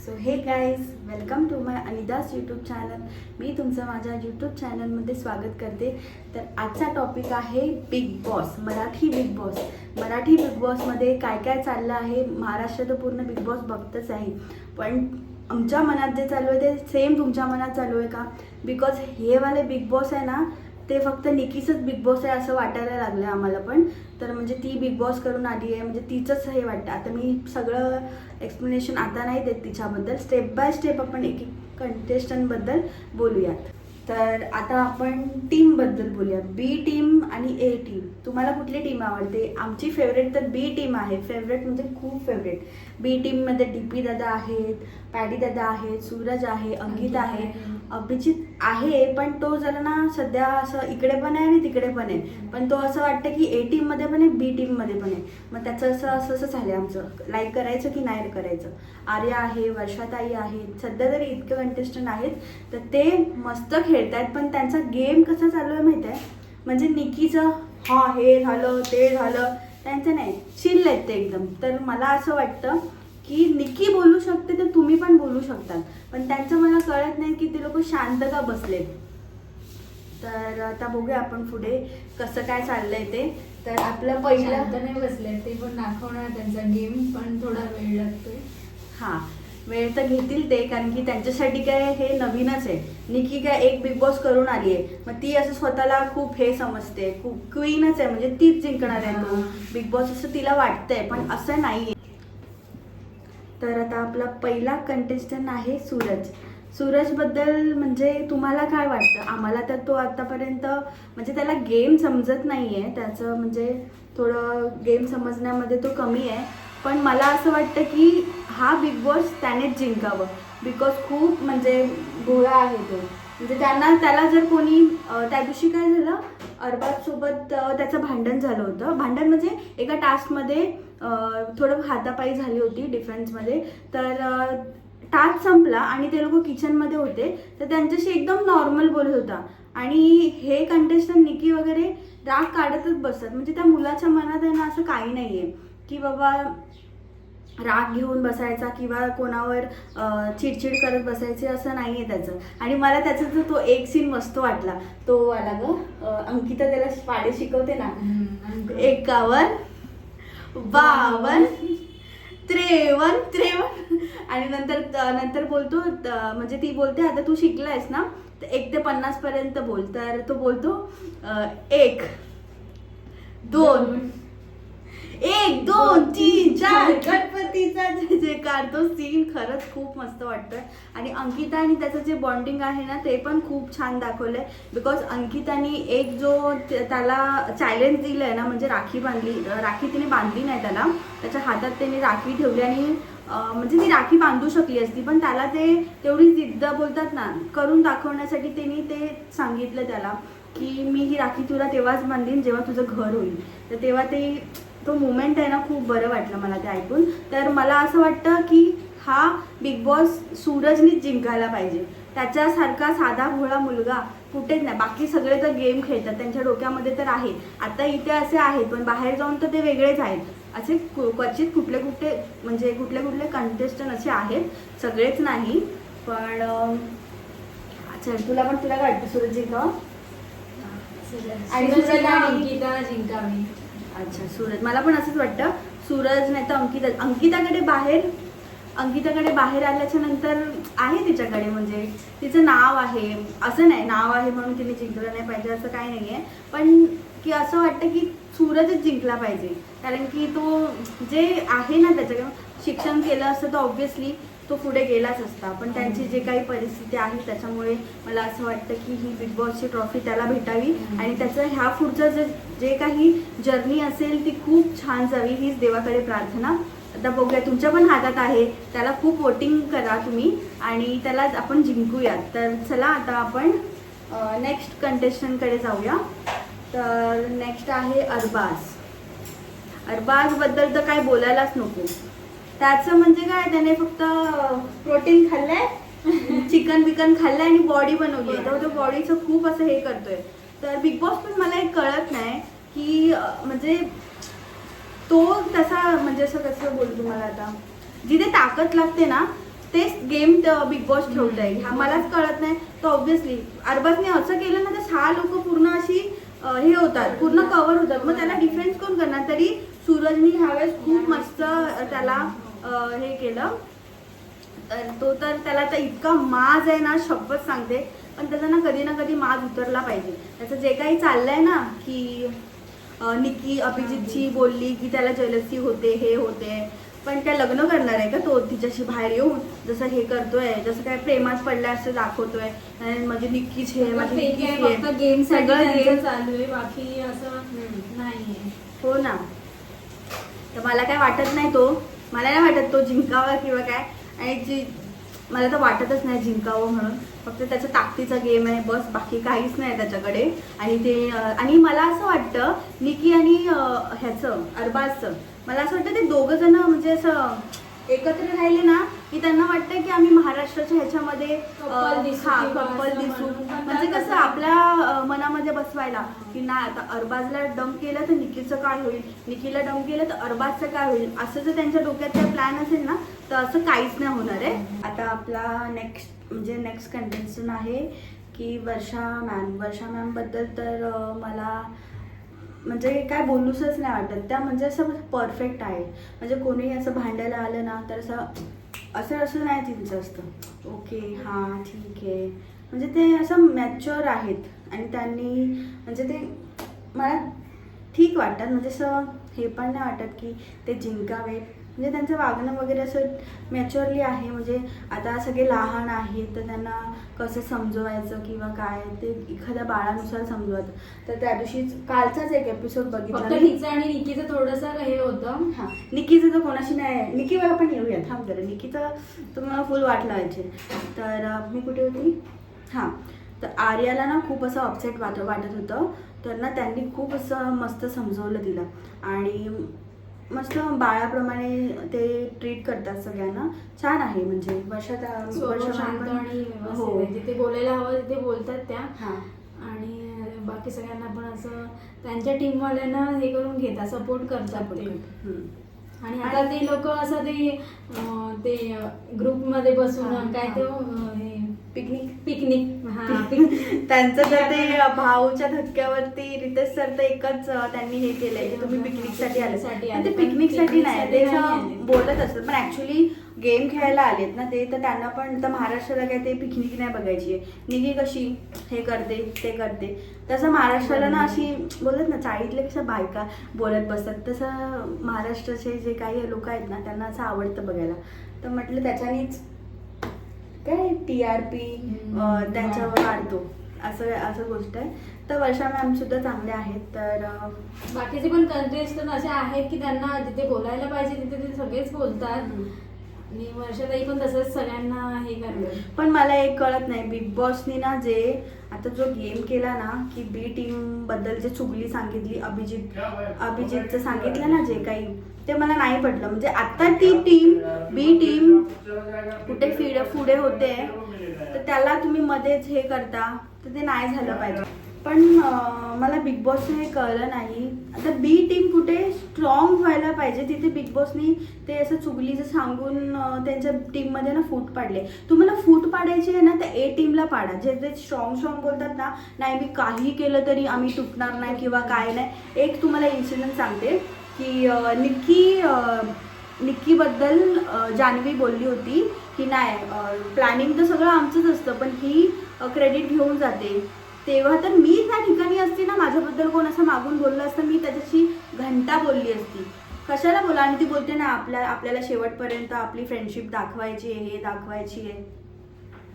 So hey guys welcome to my Anidas YouTube channel मी तुमचं माझ्या YouTube चॅनलमध्ये स्वागत करते. तर आजचा टॉपिक आहे Bigg Boss Marathi Bigg Boss Marathi Bigg बॉसमध्ये काय काय चाललं आहे? महाराष्ट्र तर पूर्ण बिग बॉस बघतच आहे. पण आमच्या मनात जे चालू आहे ते सेम तुमच्या मनात चालू आहे का? बिकॉज हे वाले बिग बॉस आहे ना ते फक्त निकीचंच बिग बॉस आहे असं वाटायला लागलं आम्हाला पण. तर म्हणजे ती बिग बॉस करून आली आहे म्हणजे तिचंच हे वाटतं. आता मी सगळं एक्सप्लेनेशन आता नाही देत तिच्याबद्दल. स्टेप बाय स्टेप आपण एक एक कंटेस्टंटबद्दल बोलूयात. तर आता आपण टीमबद्दल बोलूया बी टीम आणि ए टीम तुम्हाला कुठली टीम आवडते? आमची फेवरेट तर बी टीम आहे. फेवरेट म्हणजे खूप फेवरेट बी टीममध्ये डी पी दादा आहेत पॅडी दादा आहेत सूरज आहे अंकित आहे. अभिजित आहे पण तो जरा ना सध्या असं इकडे पण आहे आणि तिकडे पण आहे. पण तो असं वाटतं की ए टीममध्ये पण आहे बी टीममध्ये पण आहे. मग त्याचं असं असं असं झालं आमचं. लाईक करायचं की नाही करायचं? आर्या आहे वर्षाताई आहे सध्या तरी इतके कंटेस्टंट आहेत तर ते मस्त खेळत आहेत पण त्यांचा गेम कसा चालू आहे माहिती आहे? म्हणजे निकीचं हा हे झालं ते झालं त्यांचं नाही. चिल्ल आहेत ते एकदम. तर मला असं वाटतं की निकी बोलू शकते तर तुम्ही पण बोलू शकतात. पण त्यांचं मला कळत नाही की ते लोक शांत का बसलेत. तर आता बघूया आपण पुढे कसं काय चाललंय ते. तर आपलं पहिलं नाही बसले ते पण दाखवणार त्यांचा गेम पण थोडा वेळ लागतोय. हा वेळ तर घेतील ते कारण की त्यांच्यासाठी काय हे नवीनच आहे. निकी काय एक बिग बॉस करून आली आहे मग ती असं स्वतःला खूप हे समजते खूप क्वीनच आहे. म्हणजे तीच जिंकणार आहे तो. बिग बॉस असं तिला वाटतंय पण असं नाही तर आता आपला पहिला कंटेस्टंट आहे सूरज. सूरजबद्दल म्हणजे तुम्हाला काय वाटतं? आम्हाला तर तो आतापर्यंत म्हणजे त्याला गेम समजत नाही आहे त्याचं म्हणजे थोडं गेम समजण्यामध्ये तो कमी आहे. पण मला असं वाटतं की हा बिग बॉस त्यानेच जिंकावं. बिकॉज खूप म्हणजे गोळा आहे तो. म्हणजे त्यांना त्याला जर कोणी त्या दिवशी काय झालं? अरबाजसोबत त्याचं भांडण झालं होतं. भांडण म्हणजे एका टास्कमध्ये थोडं हातापायी झाली होती डिफरन्समध्ये तर टास्क संपला आणि ते लोक किचनमध्ये होते. तर त्यांच्याशी एकदम नॉर्मल बोलत होता. आणि हे कंटेस्टंट निकी वगैरे राग काढतच बसतात. म्हणजे त्या मुलाच्या मनात आहे ना असं काही नाही आहे की बाबा राग घेऊन बसायचा किंवा कोणावर चिडचिड करत बसायचे असं नाही आहे त्याचं. आणि मला त्याचा जो तो एक सीन मस्त वाटला. तो वाला ग अंकिता त्याला पाडे शिकवते ना. एकावन्न बावन त्रेवन त्रेवन. आणि नंतर नंतर बोलतो त- म्हणजे ती बोलते आता तू शिकलायस ना तर एक ते पन्नास पर्यंत बोल. तर तो बोलतो एक दोन एक दोन तीन चार. गणपतीचा जे जे काढतो सीन खरंच खूप मस्त वाटतोय. आणि अंकिता आणि त्याचं जे बॉन्डिंग आहे ना ते पण खूप छान दाखवलंय. बिकॉज अंकितानी एक जो त्याला चॅलेंज दिलंय ना म्हणजे राखी बांधली राखी तिने बांधली नाही त्याला. त्याच्या हातात त्याने राखी ठेवली आणि म्हणजे ती राखी बांधू शकली असती. पण त्याला ते तेवढी जिद्द बोलतात ना करून दाखवण्यासाठी त्यांनी ते सांगितलं त्याला की मी ही राखी तुला तेव्हाच बांधीन जेव्हा तुझं घर होईल. तर तेव्हा ते तो मुमेंट आहे ना खूप बरं वाटलं मला ते ऐकून. तर मला असं वाटतं की हा बिग बॉस सूरजनीच जिंकायला पाहिजे. त्याच्यासारखा साधा भोळा मुलगा कुठेच नाही. बाकी सगळे तर गेम खेळतात. त्यांच्या डोक्यामध्ये तर आहे. आता इथे असे आहेत पण बाहेर जाऊन तर ते वेगळेच आहेत. असे क्वचित कुठले कुठले म्हणजे कुठले कुठले कंटेस्टंट असे आहेत. सगळेच नाही. पण अं, चल तुला पण तुला काय वाटतं? सूरज जिंकावं? आणि आणि सूरजला- अंकिता जिंकावी. अच्छा सूरज. मला पण असंच वाटतं. सूरज नाही तर अंकिता अंकिताकडे बाहेर अंकिताकडे बाहेर आल्याच्यानंतर आहे तिच्याकडे म्हणजे. तिचं नाव आहे. असं नाही नाव आहे म्हणून तिने जिंकलं नाही पाहिजे असं काही नाही आहे पण की असं वाटतं की सूरजच जिंकला पाहिजे. कारण की तो जे आहे ना त्याच्याकडे शिक्षण केलं असतं तर ऑब्व्हियसली तो पुढे गेलाच असता. पण त्यांची जे काही परिस्थिती आहे त्याच्यामुळे मला असं वाटतं की ही बिग बॉसची ट्रॉफी त्याला भेटावी. आणि त्याचं ह्या पुढचं जे जे काही जर्नी असेल ती खूप छान जावी हीच देवाकडे प्रार्थना. आता बघूया तुमच्या पण हातात आहे. त्याला खूप वोटिंग करा तुम्ही. आणि त्याला आपण जिंकूयात. तर चला आता आपण नेक्स्ट कंटेस्टंटकडे जाऊया. तर नेक्स्ट आहे अरबाज. अरबाजबद्दल तर काय बोलायलाच नको. त्याचं म्हणजे काय त्याने फक्त प्रोटीन खाल्लंय चिकन बिकन खाल्लंय आणि बॉडी बनवली आहे. तर तो बॉडीचं खूप असं हे करतोय. तर बिग बॉस पण मला एक कळत नाही की म्हणजे तो तसा म्हणजे असं कसं बोलतो मला आता? जिथे ताकद लागते ना तेच गेम बिग बॉस ठेवतंय. हा मलाच कळत नाही. तर ऑब्व्हियसली अरबाजने असं केलं ना तर सहा लोक पूर्ण अशी हे होतात पूर्ण कव्हर होतात. मग त्याला डिफेन्स कोण करणार? तरी सूरजनी ह्यावेळेस खूप मस्त त्याला हे केलं. तर तो तर त्याला तर इतका माज आहे ना शपथ सांगते. पण त्याचा ना कधी ना कधी माज उतरला पाहिजे. त्याचं जे काही चाललंय ना की निकी अभिजितची बोलली की त्याला जलसी होते हे होते. पण काय लग्न करणार आहे का तो तिच्याशी बाहेर येऊन? जसं हे करतोय जसं काय प्रेमात पडलाय असं दाखवतोय. माझी निक्कीच हे माझी गेम सगळं चालू आहे बाकी असं. नाहीये. हो ना. तर मला काय वाटत नाही तो. मला नाही वाटत तो जिंकावा किंवा काय. आणि जी मला तर वाटतच नाही जिंकावं म्हणून. फक्त त्याचा ताकदीचा गेम आहे बस बाकी काहीच नाही त्याच्याकडे. आणि ते आणि मला असं वाटतं निकी आणि ह्याचं अरबाजचं मला असं वाटतं ते दोघं जण म्हणजे असं एकत्र राहिले ना की त्यांना वाटतं की आम्ही महाराष्ट्राच्या ह्याच्यामध्ये अं, दिसू हा म्हणजे कसं आपल्या मनामध्ये बसवायला की नाही आता अरबाजला डम केलं तर निकीचं काय होईल? निकीला डम केलं तर अरबाजचं काय होईल? असं जर त्यांच्या डोक्यात काही प्लॅन असेल ना तर असं काहीच नाही होणार आहे. आता आपला नेक्स्ट म्हणजे नेक्स्ट कंटेन्शन आहे की वर्षा मॅम वर्षा मॅमबद्दल तर मला म्हणजे काय बोलूसच नाही वाटत. त्या म्हणजे असं परफेक्ट आहे. म्हणजे कोणी असं भांडायला आलं ना तर असं असं असं नाही तिचं असतं. ओके हां ठीक आहे. म्हणजे ते असं मॅच्युअर आहेत. आणि त्यांनी म्हणजे ते मला ठीक वाटतात. म्हणजे असं हे पण नाही वाटत की ते जिंकावे. म्हणजे त्यांचं वागणं वगैरे असं मॅच्युअरली आहे. म्हणजे आता सगळे लहान आहेत तर त्यांना कसं समजवायचं किंवा काय? ते एखाद्या बाळानुसार समजवत. तर त्या दिवशी कालचाच एक एपिसोड बघितला. तिचं आणि निकीचं थोडस हे होतं. हा निकीचं तर कोणाशी नाही. निकीवर आपण येऊया थांब जरा. निकीचं तुम्हाला फुल वाट लावायचे तर मी कुठे होती? हां. तर आर्याला ना खूप असं अपसेट वाट वाटत होतं. तर ना त्यांनी खूप असं मस्त समजवलं तिला. आणि मस्त बाळाप्रमाणे ते ट्रीट करतात सगळ्यांना छान आहे म्हणजे वर्षात आहे. जिथे बोलायला हवं तिथे बोलतात त्या हां आणि बाकी सगळ्यांना पण असं त्यांच्या टीमवाल्यांना हे करून घेतात सपोर्ट करतात ते. आणि आता ते लोक असं ते ते ग्रुपमध्ये बसून हा, काय हा. ते हे पिकनिक? पिकनिक. हा. पिकनिक त्यांचं तर ते भाऊच्या धक्क्यावरती रितेश सर तर एकच त्यांनी हे केलंय की तुम्ही पिकनिकसाठी आले. पण. ते पिकनिकसाठी नाही ते. बोलत असतात. पण ऍक्च्युली गेम खेळायला आलेत ना ते तर त्यांना पण तर महाराष्ट्राला काय ते पिकनिक नाही बघायची. निगी कशी? हे करते ते करते. तसं महाराष्ट्राला ना अशी बोलत ना चाळीतले कसं बायका बोलत बसतात. तसं महाराष्ट्राचे जे काही लोक आहेत ना त्यांना असं आवडतं बघायला. तर म्हटलं त्याच्यानेच काय टी आर पी. त्यांच्यावर वाढतो. असं असं गोष्ट आहे. तर वर्षा मॅम सुद्धा चांगल्या आहेत तर बाकीचे पण कंटेस्टंट असे आहेत की त्यांना जिथे बोलायला पाहिजे तिथे ते सगळेच बोलतात. आणि वर्षाताई पण तसंच सगळ्यांना हे करतात पण मला एक कळत नाही बिग बॉसनी ना जे आता जो गेम केला ना की बी टीमबद्दल जे चुगली सांगितली अभिजित अभिजितचं सांगितलं ना जे काही ते मला नाही पटलं. म्हणजे आता ती टीम बी टीम कुठे फिड पुढे होते तर त्याला तुम्ही मध्येच हे करता तर ते नाही झालं पाहिजे. पण मला बिग बॉसने हे कळलं नाही. आता बी टीम कुठे स्ट्रॉंग व्हायला पाहिजे तिथे बिग बॉसनी ते असं चुगलीचं सांगून त्यांच्या टीममध्ये ना फूट पाडले. तुम्हाला फूट पाडायची आहे ना तर ए टीमला पाडा. जे जे स्ट्रॉंग स्ट्रॉंग बोलतात ना नाही मी काही केलं तरी आम्ही तुटणार नाही किंवा काय नाही. एक तुम्हाला इन्सिडंट सांगते की निक्की निक्कीबद्दल जान्हवी बोलली होती की नाही प्लॅनिंग तर सगळं आमचंच असतं पण ही क्रेडिट घेऊन जाते. तेव्हा तर मी त्या ठिकाणी असते ना माझ्याबद्दल कोण असं मागून बोललं असतं मी त्याच्याशी घंटा बोलली असती. कशाला बोला? आणि ती बोलते ना आपल्या आपल्याला शेवटपर्यंत आपली फ्रेंडशिप दाखवायची आहे हे दाखवायची आहे.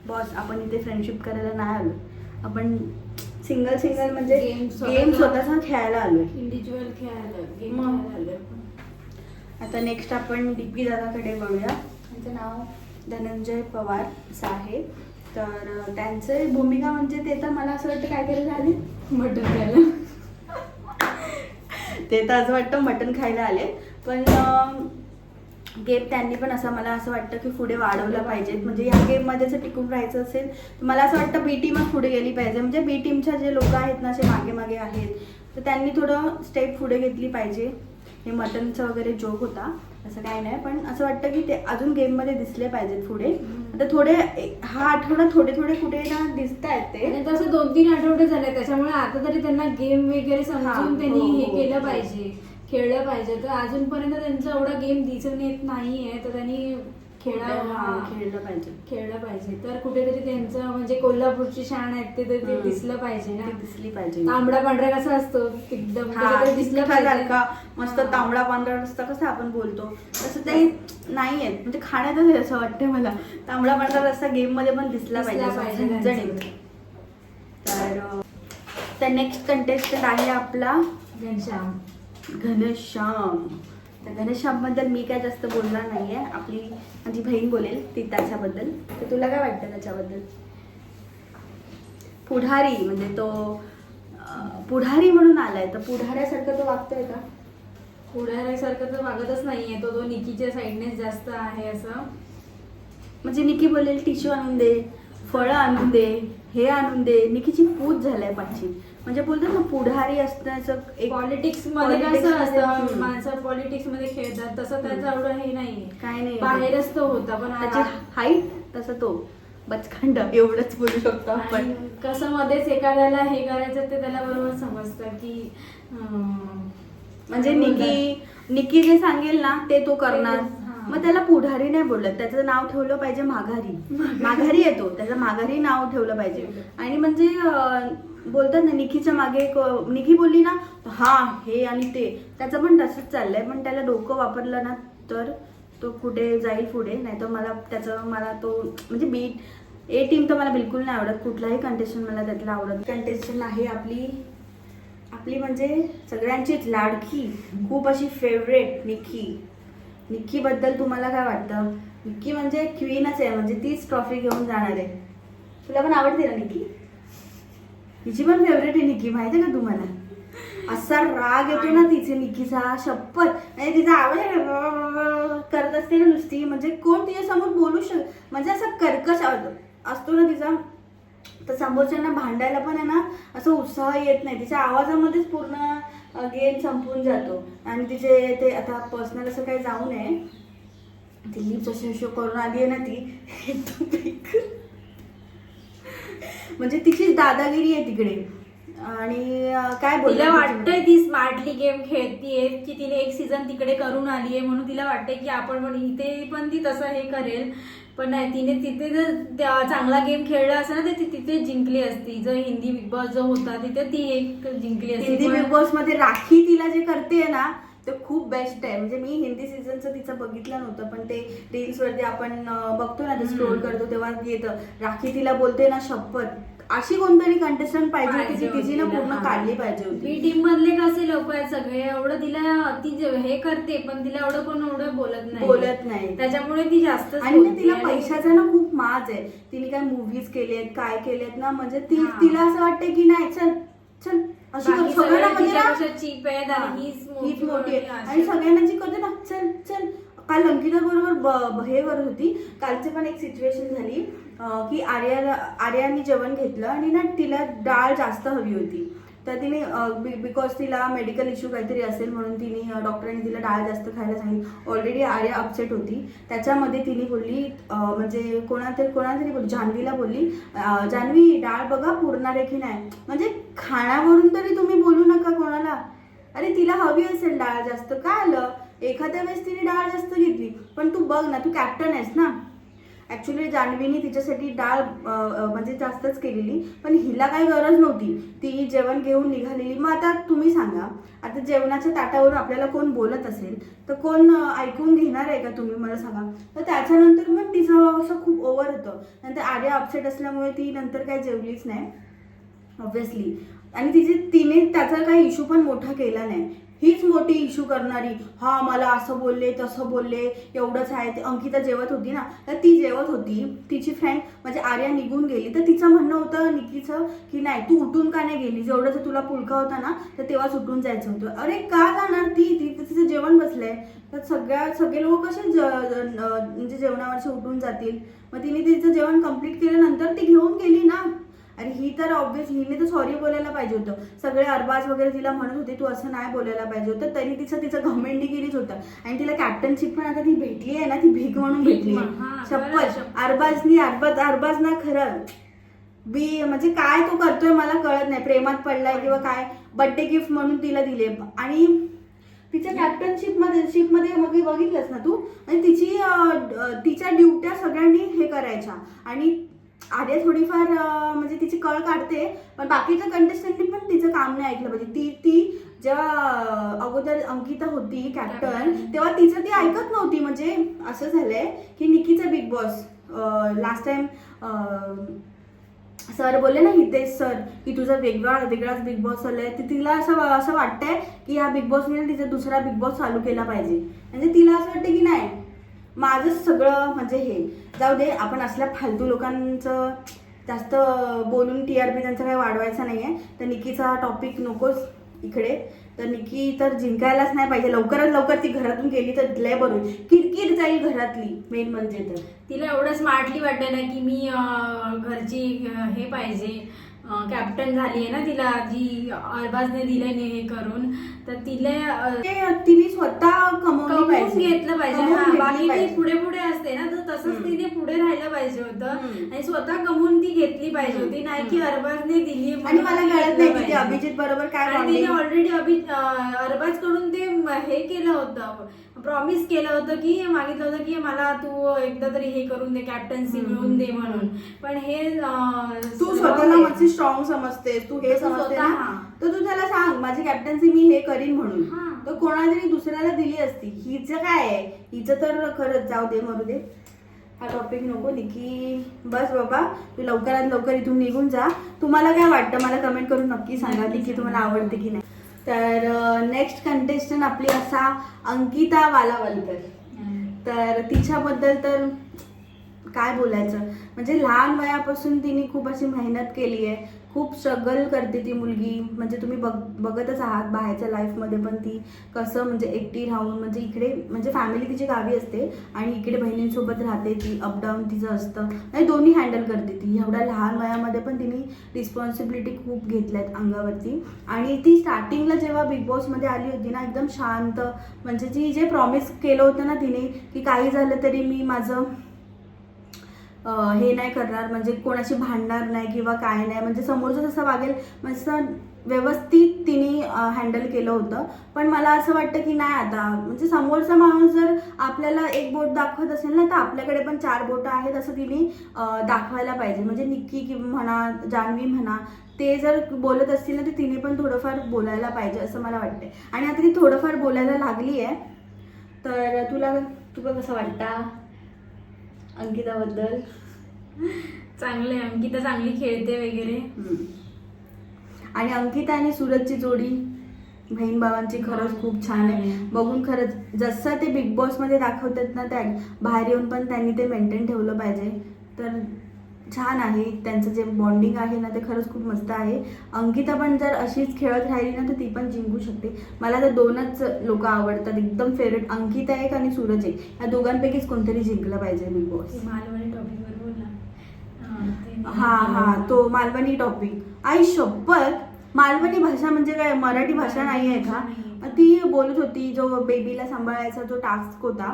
बॉस आपण इथे फ्रेंडशिप करायला नाही आलो. आपण सिंगल सिंगल म्हणजे गेम स्वतःचा खेळायला आलोय. इंडिव्हिज्युअल खेळायला. आता नेक्स्ट आपण डीपी दादाकडे बघूया. त्यांचं नाव? धनंजय पवार आहे तर त्यांचं भूमिका म्हणजे ते तर मला असं वाटतं काय करायला झाले. मटण खायला. ते तर असं वाटतं मटण खायला आले. पण गेम त्यांनी पण असं मला असं वाटतं की पुढे वाढवलं पाहिजे. म्हणजे या गेममध्ये जर टिकून राहायचं असेल तर मला असं वाटतं बी टीमच पुढे गेली पाहिजे. म्हणजे बी टीमच्या जे लोक आहेत ना असे मागे मागे आहेत तर त्यांनी थोडं स्टेप पुढे घेतली पाहिजे. हे मटनचं वगैरे जोक होता. असं काही नाही. पण असं वाटतं की ते अजून गेममध्ये दिसले पाहिजेत पुढे. आता थोडे हा आठवडा थोडे थोडे कुठे ना दिसत आहेत ते तसं दोन तीन आठवडे झाले. त्याच्यामुळे आता तरी त्यांना गेम वगैरे हा, समजून त्यांनी हो, हे हो. केलं पाहिजे खेळलं पाहिजे. तर अजूनपर्यंत त्यांचा एवढा गेम दिसून येत नाहीये. तर त्यांनी खेळावं हा. खेळलं पाहिजे. खेळलं पाहिजे. तर कुठेतरी त्यांचं म्हणजे कोल्हापूरची शान आहेत ते तर ते. दिसलं पाहिजे ना. दिसली पाहिजे. तांबडा पांढरा कसा असतो? एकदम तसं ते दिसलं पाहिजे. तिखटासारखा मस्त हा. तांबडा पांढरा रस्ता कसा आपण बोलतो? तसं ते नाहीये. म्हणजे खाण्यातच आहे असं वाटतं मला. तांबडा पांढरा रस्ता गेममध्ये पण दिसला पाहिजे दिसला असं पाहिजे झणझणीत. तर अं, तर नेक्स्ट कंटेस्टंट आहे आपला घनश्याम. घनश्याम. तर घनश्यामबद्दल मी काय जास्त बोलणार नाहीये. आपली माझी बहीण बोलेल ती त्याच्याबद्दल. तर तुला काय वाटतं त्याच्याबद्दल? पुढारी म्हणजे तो पुढारी म्हणून आलाय. तर पुढाऱ्यासारखं तो वागतोय का? पुढाऱ्यासारखं तर वागतच नाहीये. तो तो निकीच्या साईडनेच जास्त आहे असं. म्हणजे निकी बोलेल टिश्यू आणून दे फळं आणून दे हे आणून दे. निकीची पूज झालाय पाचची म्हणजे बोलतो ना पुढारी असण्याचं एक पॉलिटिक्समध्ये कसं असतं. माणसं पॉलिटिक्समध्ये खेळतात. तसं त्याचं एवढं हे नाहीये. काय नाही बाहेरच तो होता पण त्याची हाईट तसं तो. बचखंड एवढंच बोलू शकतो आपण. कसं मध्येच एखाद्याला हे करायचं ते त्याला बरोबर समजतं की म्हणजे निकी निकी जे सांगेल ना ते तो करणार. मग त्याला पुढारी नाही बोलत त्याचं नाव ठेवलं पाहिजे माघारी. माघारी. येतो. त्याचं माघारी नाव ठेवलं पाहिजे. आणि म्हणजे बोलतात ना निकीच्या मागे निकी बोलली ना हा हे आणि ते. त्याचं पण तसंच चाललंय. पण त्याला डोकं वापरलं ना तर तो कुठे जाईल पुढे? नाही तर मला त्याचं मला तो म्हणजे बीट ए टीम तर मला बिलकुल नाही आवडत. कुठलाही कंटेस्टंट मला त्यातला आवडत कंटेस्टंट आहे आपली आपली म्हणजे सगळ्यांचीच लाडकी. खूप अशी फेवरेट निक्की निक्कीबद्दल तुम्हाला काय वाटतं? निक्की म्हणजे क्वीनच आहे म्हणजे तीच ट्रॉफी घेऊन जाणार आहे. तुला पण आवडते ना निक्की तिची पण फेवरेट आहे निक्की माहिती आहे का तुम्हाला? असा राग येतो ना तिचे निक्कीचा शपथ. आणि तिचा आवड आहे ना, करत असते ना नुसती. म्हणजे कोण तिच्यासमोर बोलू शक म्हणजे असा कर्कश असतो ना तिचा. तर समोरच्यांना भांडायला पण आहे ना असं उत्साह येत नाही. तिच्या आवाजामध्येच पूर्ण गेम संपून जातो. आणि तिचे ते आता पर्सनल असं काही जाऊ नये. ती लिप्स असे करून आली आहे ना ती. म्हणजे तिची दादागिरी आहे तिकडे. आणि काय तिला वाटतंय ती स्मार्टली गेम खेळतीये की तिने एक सीझन तिकडे करून आलीये म्हणून तिला वाटतंय की आपण पण इथे पण ती तसं हे करेल. पण नाही तिने तिथे जर त्या- चांगला गेम खेळला असता ना तर ती तिथे जिंकली असती. जो हिंदी बिग बॉस जो होता तिथे ती एक जिंकली असती. हिंदी बिग बॉसमध्ये राखी तिला जे करते ना ते खूप बेस्ट आहे. म्हणजे मी हिंदी सीझनचं तिचं बघितलं नव्हतं पण ते रील्स वरती आपण बघतो ना ते स्क्रोल. करतो तेव्हा येतं. राखी तिला बोलते ना शपथ. अशी कोणतरी कंटेस्टंट पाहिजे होती की तिची ना पूर्ण. काढली पाहिजे बी होती टीम मधले कसे लोक आहेत सगळे एवढं तिला ती जे- हे करते पण तिला एवढं कोण एवढं बोलत नाही. बोलत नाही. त्याच्यामुळे ती जास्त आणि ना तिला पैशाचा ना खूप माज आहे. तिने काय मूवीज केलेत काय केलेत ना म्हणजे ती. तिला असं वाटते की नाही चल चल. अशी सगळ्यांना म्हणजे चीप हीच मोठी आहे. आणि सगळ्यांना जी करते ना चल चल. काल अंकिता बरोबर ब- हे करत होती. कालचे पण एक सिच्युएशन झाली की आर्या आर्याने जेवण घेतलं आणि ना तिला डाळ जास्त हवी होती. तर तिने बिकॉज तिला मेडिकल इश्यू काहीतरी असेल म्हणून तिने डॉक्टरांनी तिला डाळ जास्त खायला सांगितली. ऑलरेडी आर्या अपसेट होती. त्याच्यामध्ये तिने बोलली म्हणजे कोणातरी कोणातरी बोलली जान्हवीला बोलली जान्हवी डाळ बघा पुरणार आहे की नाही? म्हणजे खाण्यावरून तरी तुम्ही बोलू नका कोणाला. अरे तिला हवी असेल डाळ जास्त काय आलं? एखाद्या वेळेस तिने डाळ जास्त घेतली पण तू बघ ना तू कॅप्टन आहेस ना. ऍक्च्युली जान्हवीने तिच्यासाठी डाळ म्हणजे जास्तच केलेली पण हिला काही गरज नव्हती. ती जेवण घेऊन निघालेली. मग आता तुम्ही सांगा आता जेवणाच्या ताटावरून आपल्याला कोण बोलत असेल तर कोण ऐकून घेणार आहे का तुम्ही? मला सांगा. तर त्याच्यानंतर मग तिचं असं खूप ओव्हर होतं. नंतर आर्या अपसेट असल्यामुळे ती नंतर काही जेवलीच नाही ऑब्व्हियसली आणि तिचे तिने त्याचा काही इश्यू पण मोठा केला नाही. हीच मोठी इश्यू करणारी. हा मला असं बोलले तसं बोलले एवढंच आहे. ते अंकिता जेवत होती ना तर ती जेवत होती. तिची फ्रेंड म्हणजे आर्या निघून गेली. तर तिचं म्हणणं होतं निकीचं की नाही तू उठून का नाही गेली? जेवढं तुला पुलका होता ना तर तेव्हाच उठून जायचं होतं. अरे का जाणार ती? तिचं जेवण बसलंय. तर सगळ्या सगळे लोक कसे म्हणजे जेवणावरचे उठून जातील? मग तिने तिचं जेवण कंप्लीट केल्यानंतर ती घेऊन गेली ना. अरे ही तर ऑब्विस हिने तर सॉरी बोलायला पाहिजे होतं. सगळे अरबाज वगैरे तिला म्हणत होते तू असं नाही बोलायला पाहिजे होतं. तरी तिचं तिचं घमेंडीगिरीच होतं. आणि तिला कॅप्टनशिप पण आता ती भेटली आहे ना ती भीक म्हणून भेटली हा, शपथ. अरबाजनी अरबाज अरबाज ना खरं. बी म्हणजे काय तो करतोय मला कळत नाही. प्रेमात पडलाय किंवा काय बर्थडे गिफ्ट म्हणून तिला दिले. आणि तिच्या कॅप्टनशिपमध्ये शिपमध्ये मग बघितलंस ना तू? आणि तिची तिच्या ड्युट्या सगळ्यांनी हे करायच्या. आणि आर्या थोडीफार म्हणजे तिची कळ काढते पण बाकीच्या कंटेस्टंटनी पण तिचं काम नाही ऐकलं पाहिजे. ती ती जेव्हा अगोदर अंकिता होती कॅप्टन. तेव्हा तिचं ती ऐकत नव्हती. म्हणजे असं झालंय की निकीचा Bigg Boss last time sir बोलले ना हितेश सर की तुझा वेगळा वेगळाच बिग बॉस आलाय. तर तिला असं असं वाटतंय की ह्या बिग बॉसने तिचा दुसरा बिग बॉस चालू केला पाहिजे. म्हणजे तिला असं वाटतं की नाही माझं सगळं म्हणजे हे. जाऊ दे आपण असल्या फालतू लोकांचं जास्त बोलून टी आर पी त्यांचा काही वाढवायचा नाहीये. तर निकीचा टॉपिक नकोच इकडे. तर निकी तर जिंकायलाच नाही पाहिजे. लवकरात लवकर ती घरातून गेली तर लय बरोबर किरकिर जाईल घरातली मेन म्हणजे तर. तिला एवढं स्मार्टली वाटतं ना की मी घरची हे पाहिजे. कॅप्टन झाली आहे ना तिला जी अरबाजने दिले हे करून. तर तिला तिने स्वतः कमवून घेतलं पाहिजे हा बाकी ती. पुढे पुढे असते ना तर तसंच. तिने पुढे राहायला पाहिजे होतं. आणि स्वतः कमवून ती घेतली पाहिजे होती. नाही की अरबाजने दिली आणि मला कळत नाही अभिजित बरोबर काय तिने ऑलरेडी अभि अरबाजकडून ते हे केलं होतं प्रॉमिस केलं होतं की मागितलं होतं की मला तू एकदा तरी हे करून दे कॅप्टन्सी. मिळवून दे म्हणून पण हे तू स्वतःला स्ट्रॉंग समजते तू हे समजते. तर तू त्याला सांग माझी कॅप्टन्सी मी हे करीन म्हणून. हा. तर कोणाला तरी दुसऱ्याला दिली असती. हिचं काय आहे? हिचं तर खरंच जाऊ दे मरू दे. हा टॉपिक नको निकी. बस बाबा तू लवकरात लवकर इथून निघून जा. तुम्हाला काय वाटतं? मला कमेंट करून नक्की सांगा नक्की निकी सांगा. तुम्हाला आवडते की नाही. तर नेक्स्ट कंटेस्टंट आपली असा अंकिता वालावलकर. तर तिच्याबद्दल तर काय बोलायचं? म्हणजे लहान वयापासून तिने खूप अशी मेहनत केली आहे. खूप स्ट्रगल करते ती मुलगी. म्हणजे तुम्ही बघ बघतच आहात बाहेरच्या लाईफमध्ये पण ती कसं म्हणजे एकटी राहून म्हणजे इकडे म्हणजे फॅमिली तिची गावी असते आणि इकडे बहिणींसोबत राहते ती अपडाऊन तिचं असतं. आणि दोन्ही हँडल करते ती. एवढ्या लहान वयामध्ये पण तिने रिस्पॉन्सिबिलिटी खूप घेतल्यात अंगावरती. आणि ती स्टार्टिंगला जेव्हा बिग बॉसमध्ये आली होती ना एकदम शांत म्हणजे ती जे प्रॉमिस केलं होतं ना तिने की काही झालं तरी मी माझं हे नाही करणार म्हणजे कोणाशी भांडणार नाही किंवा काय नाही. म्हणजे समोरचं जसं वागेल म्हणजे व्यवस्थित तिने हँडल केलं होतं. पण मला असं वाटतं की नाही आता म्हणजे समोरचा माणूस जर आपल्याला एक बोट दाखवत असेल ना तर आपल्याकडे पण चार बोटं आहेत असं तिने दाखवायला पाहिजे. म्हणजे निक्की कि म्हणा जान्हवी म्हणा ते जर बोलत असतील ना तर तिने पण थोडंफार बोलायला पाहिजे असं मला वाटते आणि आता ती थोडंफार बोलायला लागली आहे तर तुला तुला कसं वाटतं? अंकिताबद्दल. चांगले अंकिता चांगली खेळते वगैरे. आणि अंकिता आणि सूरजची जोडी बहीण भावांची खरंच खूप छान आहे. बघून खरंच जसं ते बिग बॉसमध्ये दाखवतात ना त्या बाहेर येऊन पण त्यांनी ते मेंटेन ठेवलं पाहिजे. तर छान आहे. त्यांचं जे बॉन्डिंग आहे ना ते खरंच खूप मस्त आहे. अंकिता पण जर अशीच खेळत राहिली ना तर ती पण जिंकू शकते. मला तर दोनच लोक आवडतात. एकदम फेवरेट अंकिता एक आणि सूरज एक. या दोघांपैकीच कोणतरी जिंकलं पाहिजे बिग बॉस. मालवणी हा, हा तो मालवणी टॉपिक आई शपथ मालवणी भाषा म्हणजे काय? मराठी भाषा नाही आहे का? ती बोलत होती जो बेबीला सांभाळायचा जो टास्क होता.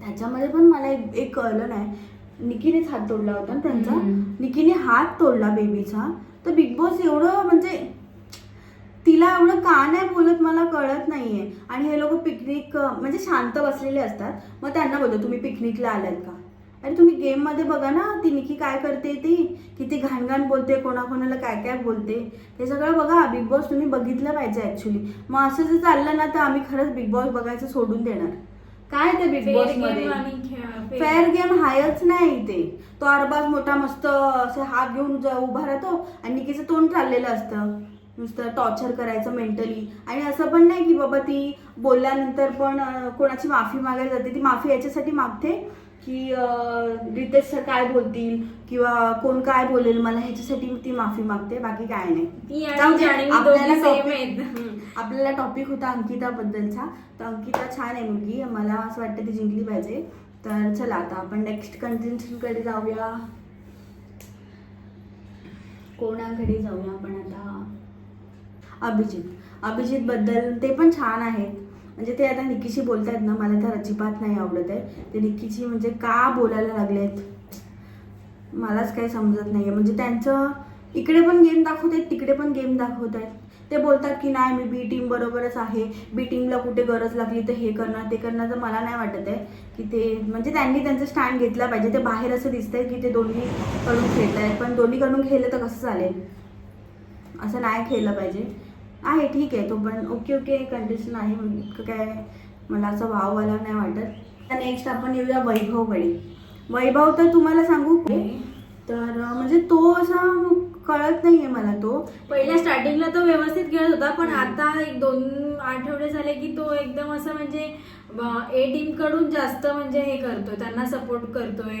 त्याच्यामध्ये पण मला एक एक कळलं नाही. निकीनेच हात तोडला होता ना त्यांचा. निकीने हात तोडला बेबीचा तर बिग बॉस एवढं म्हणजे तिला एवढं का नाही बोलत मला कळत नाहीये. आणि हे लोक पिकनिक म्हणजे शांत बसलेले असतात. मग त्यांना बोलतो तुम्ही पिकनिकला आलात का? अरे तुम्ही गेममध्ये बघा ना ती निकी काय करते ती? किती घाणघाण बोलते कोणाकोणाला काय काय बोलते? हे सगळं बघा बिग बॉस तुम्ही बघितलं पाहिजे ऍक्च्युली मग असं जर चाललं ना तर आम्ही खरंच बिग बॉस बघायचं सोडून देणार. काय ते बिग बॉसमध्ये? फेअर गेम हायच नाही इथे. तो अरबाज मोठा मस्त असे हात घेऊन उभा राहतो आणि निकीचं तोंड चाललेलं असतं. नुसतं टॉर्चर करायचं मेंटली आणि असं पण नाही की बाबा ती बोलल्यानंतर पण कोणाची माफी मागायला जाते ती माफी याच्यासाठी मागते. की रितेश सर काय बोलतील किंवा कोण काय बोलेल मला ह्याच्यासाठी ती माफी मागते बाकी काय नाही. आपल्याला topic- टॉपिक होता अंकिता बद्दलचा तर अंकिता छान आहे मुलगी मला असं वाटतं ती जिंकली पाहिजे. तर चला आता आपण नेक्स्ट कंटेंटकडे जाऊया. कोणाकडे जाऊया आपण आता? अभिजित. अभिजित बद्दल ते पण छान आहेत म्हणजे ते आता निक्कीशी बोलतायत ना मला तर अजिबात नाही आवडत आहे. ते निक्कीची म्हणजे का बोलायला लागलेत? मलाच काही समजत नाही आहे म्हणजे त्यांचं इकडे पण गेम दाखवत आहेत तिकडे पण गेम दाखवत आहेत ते बोलतात की नाही मी बी टीम बरोबरच आहे. बी टीमला कुठे गरज लागली तर हे करणार ते करणार. तर मला नाही वाटत आहे की ते म्हणजे त्यांनी त्यांचं स्टँड घेतला पाहिजे. ते बाहेर असं दिसतंय की ते दोन्हीकडून खेळत आहेत पण दोन्हीकडून खेळलं तर कसं चालेल? असं नाही खेळलं पाहिजे. आहे ठीक आहे. तो पण ओके ओके कंडिशन आहे. इतकं काय मला असं वाववाला नाही वाटत. नेक्स्ट आपण येऊया वैभवकडे. वैभव तर तुम्हाला सांगू तर म्हणजे तो असा कळत नाहीये मला तो. पहिल्या स्टार्टिंगला तो व्यवस्थित खेळत होता पण आता एक दोन आठवडे झाले की तो एकदम असं म्हणजे ए टीमकडून जास्त म्हणजे हे करतोय त्यांना सपोर्ट करतोय.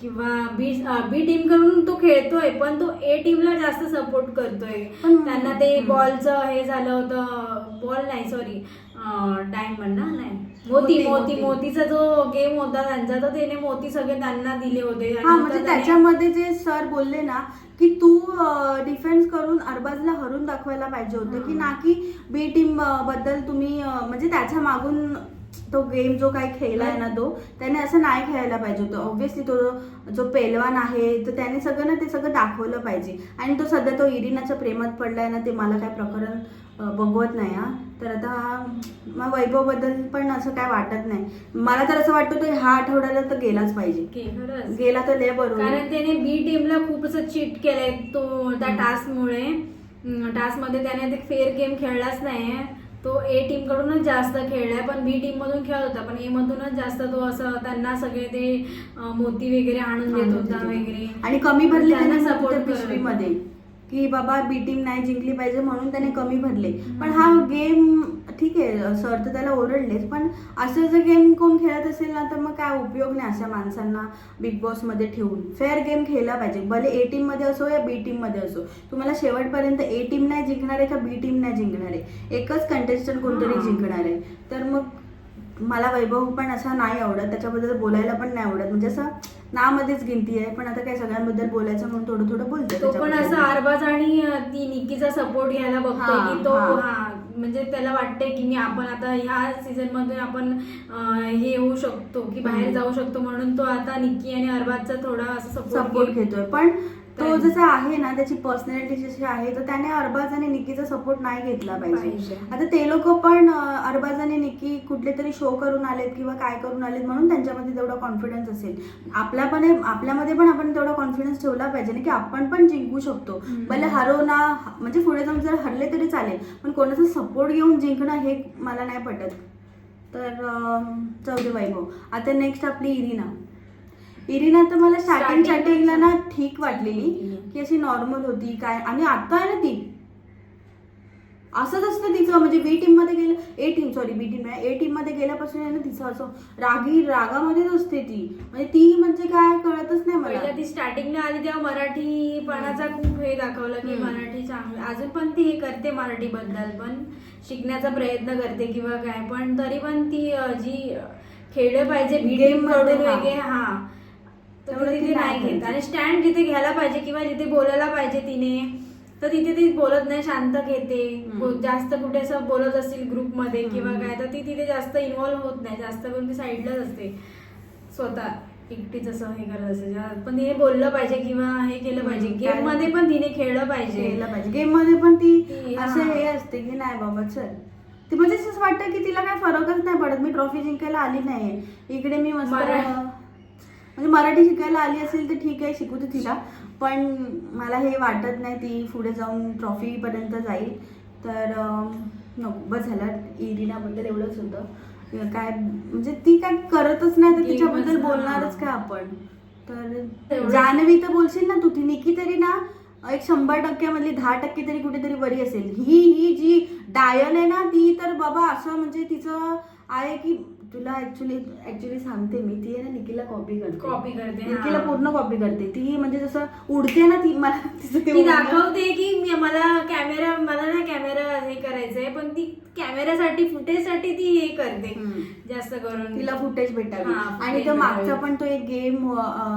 किंवा बी बी टीमकडून तो खेळतोय पण तो ए टीमला जास्त सपोर्ट करतोय त्यांना ते. बॉलचं हे झालं होतं बॉल नाही सॉरी डायमंड ना नाही मोती मोती, मोती मोती. मोतीचा जो गेम होता त्यांचा तर त्याने मोती सगळे त्यांना दिले होते हा म्हणजे त्याच्यामध्ये जे सर बोलले ना की तू डिफेन्स करून अरबाजला हरून दाखवायला पाहिजे होतं की ना की बी टीमबद्दल तुम्ही म्हणजे त्याच्या मागून तो गेम जो काही खेळलाय ना तो त्याने असं नाही खेळायला पाहिजे होतं. ऑब्व्हियसली तो जो पेलवान आहे तर त्याने सगळं ना ते सगळं दाखवलं पाहिजे. आणि तो सध्या तो इरिनाच्या प्रेमात पडलाय ना ते मला काय प्रकरण बघवत नाही हा. तर आता मग वैभवबद्दल पण असं काय वाटत नाही. मला तर असं वाटतं तो ह्या आठवड्याला तर गेलाच पाहिजे. की गेला तर लय बरोबर. कारण त्याने बी टीमला खूप असं चीट केलंय तो त्या. टास्कमुळे टास्कमध्ये त्याने ते फेअर गेम खेळलाच नाही तो ए टीम कडूनच जास्त खेळलाय पण बी टीम मधून खेळत होता. पण ए मधूनच जास्त तो असं त्यांना सगळे ते मोती वगैरे आणून देत होता वगैरे. आणि कमी भरले त्यांना सपोर्ट. पिशवीमध्ये की बाबा बी टीम नाही जिंकली पाहिजे म्हणून त्याने कमी भरले. पण हा गेम ठीक आहे सर तर त्याला ओरडलेच पण असं जर गेम कोण खेळत असेल ना तर मग काय उपयोग नाही अशा माणसांना बिग बॉसमध्ये ठेवून. फेअर गेम खेळला पाहिजे. भले ए टीममध्ये असो या बी टीममध्ये असो. तुम्हाला शेवटपर्यंत ए टीम नाही जिंकणार आहे का बी टीम नाही जिंकणार? आहे एकच कंटेस्टंट कोणतरी. जिंकणार. आहे तर मग मला वैभव पण असा नाही आवडत. त्याच्याबद्दल बोलायला पण नाही आवडत. म्हणजे असं नामध्येच गिनती आहे पण आता काय सगळ्यांबद्दल बोलायचं म्हणून थोडं थोडं बोलते तो पण असं अरबाज आणि ती निकीचा सपोर्ट घ्यायला बघतोय हा, की तो हा. म्हणजे त्याला वाटतंय की मी आपण आता ह्या सीझन मधून आपण हे होऊ शकतो की बाहेर. जाऊ शकतो म्हणून तो आता निक्की आणि अरबाजचा थोडा सपोर्ट घेतोय पण तो? जसा आहे ना त्याची पर्सनॅलिटी जशी आहे तर त्याने अरबाज आणि निकीचा सपोर्ट नाही घेतला पाहिजे. आता ते लोक पण अरबाज आणि निकी कुठले तरी शो करून आलेत किंवा काय करून आलेत म्हणून त्यांच्यामध्ये तेवढा कॉन्फिडन्स असेल आपल्या पण आपल्यामध्ये पण आपण तेवढा कॉन्फिडन्स ठेवला पाहिजे ना की आपण पण जिंकू शकतो. भले हरो ना म्हणजे पुढे जाऊन जर हरले तरी चालेल पण कोणाचा सपोर्ट घेऊन जिंकणं हे मला नाही पटत तर अं, जाऊ दे वैभव आता नेक्स्ट आपली इरिना इरिना तर मला स्टार्टिंग स्टार्टिंगला ना ठीक वाटलेली. की अशी नॉर्मल होती काय. आणि आता आहे ना ती. असंच असतं तिचं म्हणजे बी टीममध्ये गेलं A team sorry B team आहे ए टीममध्ये गेल्यापासून आहे ना तिचं असं रागी रागामध्येच असते ती. म्हणजे ती म्हणजे काय कळतच नाही मला. ती स्टार्टिंगला आली तेव्हा मराठीपणाचा खूप हे दाखवलं की. मराठी चांगलं. अजून पण ती हे करते मराठी बद्दल पण शिकण्याचा प्रयत्न करते किंवा काय. पण तरी पण ती जी खेळलं पाहिजे गेमकडून हा. वगैरे हा. तेवढं तिथे नाही घेत. आणि स्टँड जिथे घ्यायला पाहिजे किंवा जिथे बोलायला पाहिजे तिने तर तिथे ती बोलत नाही शांत घेते. जास्त कुठे असं बोलत असतील ग्रुपमध्ये किंवा. काय तर ती तिथे जास्त इन्व्हॉल्व्ह होत नाही. जास्त करून ती साईडलाच असते. स्वतः एकटीच असं हे करत जेव्हा- पण तिने बोललं पाहिजे किंवा हे केलं पाहिजे. गेममध्ये पण तिने खेळलं पाहिजे. खेळलं पाहिजे. गेममध्ये पण ती असं हा. असते की नाही बाबा चल. ती म्हणजे असं वाटतं की तिला काय फरकच नाही पडत. मी ट्रॉफी जिंकायला आली नाही इकडे मी मस्त म्हणजे मराठी शिकायला आली असेल तर ठीक आहे शिकू दे तिला. पण मला हे वाटत नाही ती पुढे जाऊन ट्रॉफी पर्यंत जाईल. तर नको. बस झाला. इरिनाबद्दल एवढंच होतं. काय म्हणजे ती काय करतच नाही तर तिच्याबद्दल. बोलणारच काय आपण? तर. जान्हवी तर बोलशील ना तू. ती निकी तरी ना एक शंभर टक्क्यामधली दहा टक्के तरी कुठेतरी बरी असेल. ही ही जी डायल आहे ना ती तर बाबा असं म्हणजे तिचं आहे की तुला ऍक्च्युली ऍक्च्युली सांगते मी ती आहे ना निकीला कॉपी करते Copy करते, हा. निकीला पूर्ण कॉपी करते ती म्हणजे जसं उडते ना ती मला तिचं ते ती उडणं- दाखवते की मी- मला कॅमेरा मला ना कॅमेरा हे करायचंय पण ती कॅमेऱ्यासाठी फुटेजसाठी ती हे करते हम्म. जास्त करून तिला फुटेज भेटावी हा, आणि तो मागचा. पण तो एक गेम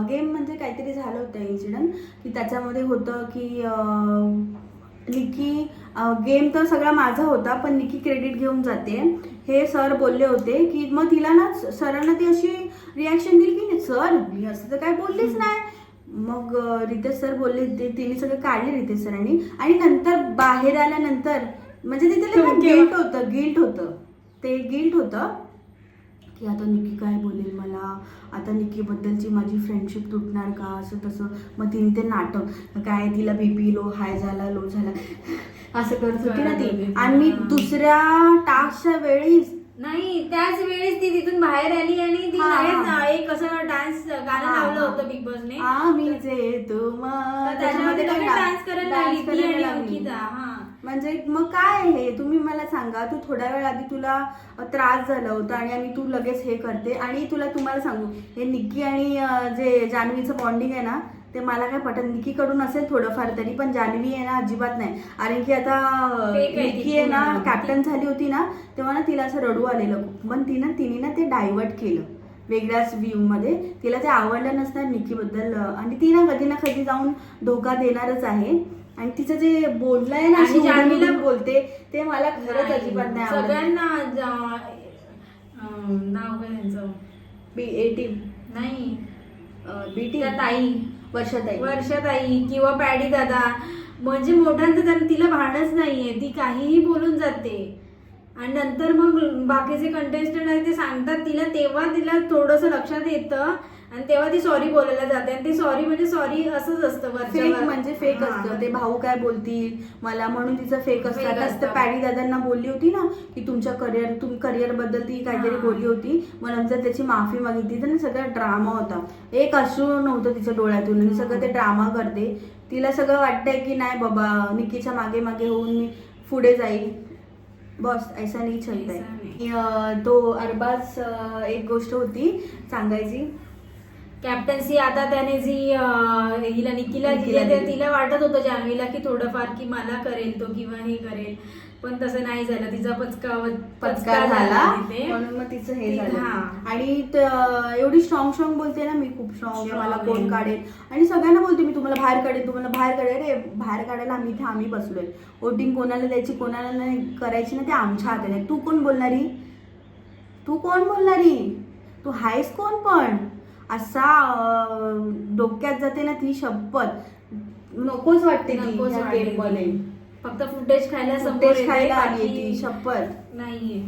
गेम म्हणजे काहीतरी झालं होतं इन्सिडेंट की त्याच्यामध्ये होतं की अं, निकी गेम तर सगळा माझा होता पण निकी क्रेडिट घेऊन जाते. हे सर बोलले होते की मग तिला ना सरांना ती अशी रिॲक्शन दिली की सर मी असं तर काय बोललीच नाही. मग रितेश सर बोलले ते तिने सगळं काढले रितेश सरांनी आणि नंतर बाहेर आल्यानंतर म्हणजे ते तिला केव्हा? गिल्ट होतं गिल्ट होतं. ते गिल्ट होतं की आता निकी काय बोलेल मला? आता निकीबद्दलची माझी फ्रेंडशिप तुटणार का? असं तसं. मग तिने ते नाटक काय तिला बीपी लो हाय झाला लो झाला. असं करत होती ना ती. आणि मी दुसऱ्या टास्कच्या वेळीच नाही त्याच वेळेस ती तिथून बाहेर आली आणि ती. एक असं डान्स गाणं लावलं. होतं बिग बॉसने त्याच्यामध्ये डान्स करायला लागली. अंकिता हा. म्हणजे मग काय हे? तुम्ही मला सांगा तू थोड्या वेळ आधी तुला त्रास झाला होता आणि आणि तू लगेच हे करते. आणि तुला तुम्हाला सांगू हे निक्की आणि जे जान्हवीचं बॉन्डिंग आहे ना ते मला काय पटत निक्कीकडून असेल थोडंफार तरी पण जान्हवी आहे ना अजिबात नाही. कारण की आता Fake आहे ना. कॅप्टन झाली होती ना तेव्हा ना तिला असं रडू आलेलं पण तिनं तिने ना ते डायव्हर्ट केलं. वेगळ्याच व्ह्यू मध्ये. तिला ते आवडलं नसणार निक्कीबद्दल अं, आणि ती ना कधी ना कधी जाऊन धोका देणारच आहे. आणि तिचं जे बोलणं आहे ना आणि जान्हवीला- बोलते ते मला खरंच अजिबात नाही सगळ्यांना नाव काय त्यांचं? बी ए टीम नाही. बी त्या ताई. वर्षाताई. वर्षाताई किंवा पॅडी दादा. म्हणजे मोठ्यांचं तर तिला भाडच नाहीये. ती काहीही बोलून जाते. आणि नंतर मग बाकीचे कंटेस्टंट आहे ते सांगतात तिला तेव्हा तिला थोडंसं लक्षात येतं. आणि तेव्हा ती सॉरी बोलायला जाते आणि ती सॉरी म्हणजे सॉरी असंच असतं फेक. म्हणजे फेक. असतं. ते भाऊ काय बोलतील? मला म्हणून तिचं फेक असतं. आता पॅडी दादांना बोलली होती ना की तुमच्या करिअर तुम करिअरबद्दल ती काहीतरी. बोलली होती. मग नंतर त्याची माफी मागितली. तर सगळा ड्रामा होता. एक अश्रू नव्हतं तिच्या डोळ्यातून. आणि सगळं ते ड्रामा करते. तिला सगळं वाटतंय की नाही बाबा निकीच्या मागे मागे होऊन मी पुढे जाईल. बस ऐसा नाही चलता. है. तो अरबाज एक गोष्ट होती सांगायची. कॅप्टन्सी आता त्याने जी अं, हिला निकीला दिली. तिला वाटत होतं जान्हवीला की थोडंफार की मला करेल तो किंवा हे करेल पण तसं नाही झालं. तिचा पचका पचका झाला तिथे. म्हणून मग तिचं हे ती- झालं. हा. आणि त- एवढी स्ट्रॉंग स्ट्रॉंग बोलते ना मी खूप स्ट्रॉंग आहे Strong मला आहे. कोण काढेल? आणि सगळ्यांना बोलते मी तुम्हाला बाहेर काढेल तुम्हाला बाहेर काढेल. रे बाहेर काढायला आम्ही इथे आम्ही बसलोय. वोटिंग कोणाला द्यायची कोणाला नाही करायची ना ते आमच्या हातात आहे तू कोण बोलणारी? तू कोण बोलणारी? तू हायस कोण पण? असा डोक्यात जाते ना ती शपथ नकोच वाटते नकोच. फक्त फुटेज खायला समोर फुटेज येते, खायला आली बाकी ती शपथ नाहीये.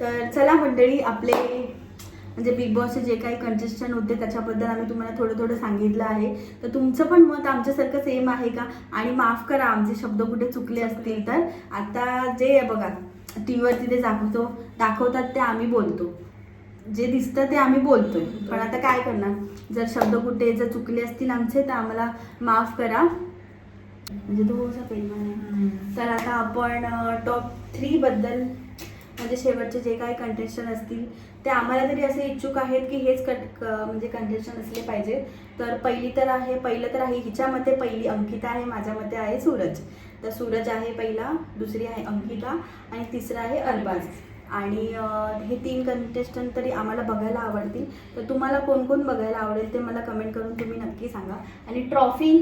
तर चला मंडळी आपले म्हणजे बिग बॉसचे जे काही कंटेस्टंट होते त्याच्याबद्दल आम्ही तुम्हाला थोडं थोडं सांगितलं आहे. तर तुमचं पण मत आमच्यासारखं सेम आहे का? आणि माफ करा आमचे शब्द कुठे चुकले असतील तर. आता जे बघा टी व्हीवरती ते दाखवतो दाखवतात ते आम्ही बोलतो. जे दिसतं ते आम्ही बोलतोय. पण आता काय करणार? जर शब्द कुठे जर चुकले असतील आमचे तर आम्हाला माफ करा. म्हणजे तो पेलमान आहे तर आता आपण टॉप थ्री बद्दल म्हणजे शेवटचे जे काही कंटेस्टंट असतील ते आम्हाला तरी असे इच्छुक आहेत की हेच कट क- म्हणजे कंटेस्टंट असले पाहिजे. तर पहिली तर आहे पहिलं तर आहे हिच्या मते पहिली अंकिता आहे माझ्या मते आहे सूरज. तर सूरज आहे पहिला दुसरी आहे अंकिता आणि तिसरा आहे अरबाज. आणि हे तीन कंटेस्टंट तरी आम्हाला बघायला आवडतील. तर तुम्हाला कोण कोण बघायला आवडेल ते मला कमेंट करून तुम्ही नक्की सांगा. आणि ट्रॉफी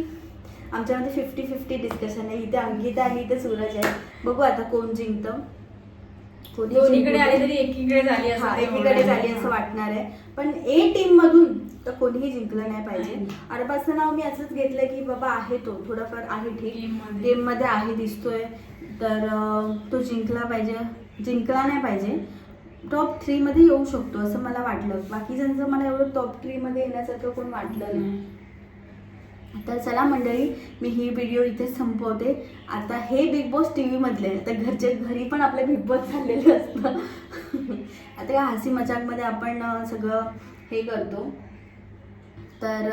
आमच्यामध्ये फिफ्टी फिफ्टी डिस्कशन आहे. इथे अंकिता आहे इथे सूरज आहे. बघू आता कोण जिंकतं. दोन्हीकडे आली. तरी एकीकडे झाली एकीकडे झाली. असं वाटणार आहे. पण ए टीम मधून तर कोणीही जिंकलं नाही पाहिजे. नाही. अरबाजचं नाव मी असंच घेतलं की बाबा आहे तो. थोडाफार आहे ठीक. गेममध्ये. आहे दिसतोय. तर तो जिंकला पाहिजे. जिंकला नाही पाहिजे. टॉप थ्रीमध्ये येऊ शकतो असं मला वाटलं. बाकीच्यांचं मला एवढं टॉप थ्रीमध्ये येण्यासारखं कोण वाटलं नाही. तर चला मंडळी मी ही व्हिडिओ इथे संपवते. आता हे बिग बॉस टी व्हीमधले आता घरचे घरी पण आपले बिग बॉस झालेले असतं. आता या हसी मजाकमध्ये आपण सगळं हे करतो. तर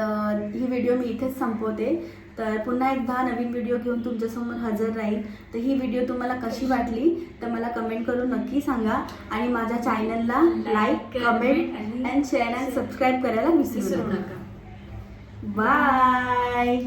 ही व्हिडिओ मी इथेच संपवते. तर पुन्हा एकदा नवीन व्हिडिओ घेऊन तुमच्यासमोर हजर राहील. तर ही व्हिडिओ तुम्हाला कशी वाटली तर मला कमेंट करून नक्की सांगा. आणि माझ्या चॅनलला like comment and share and subscribe करायला विसरू नका. बाय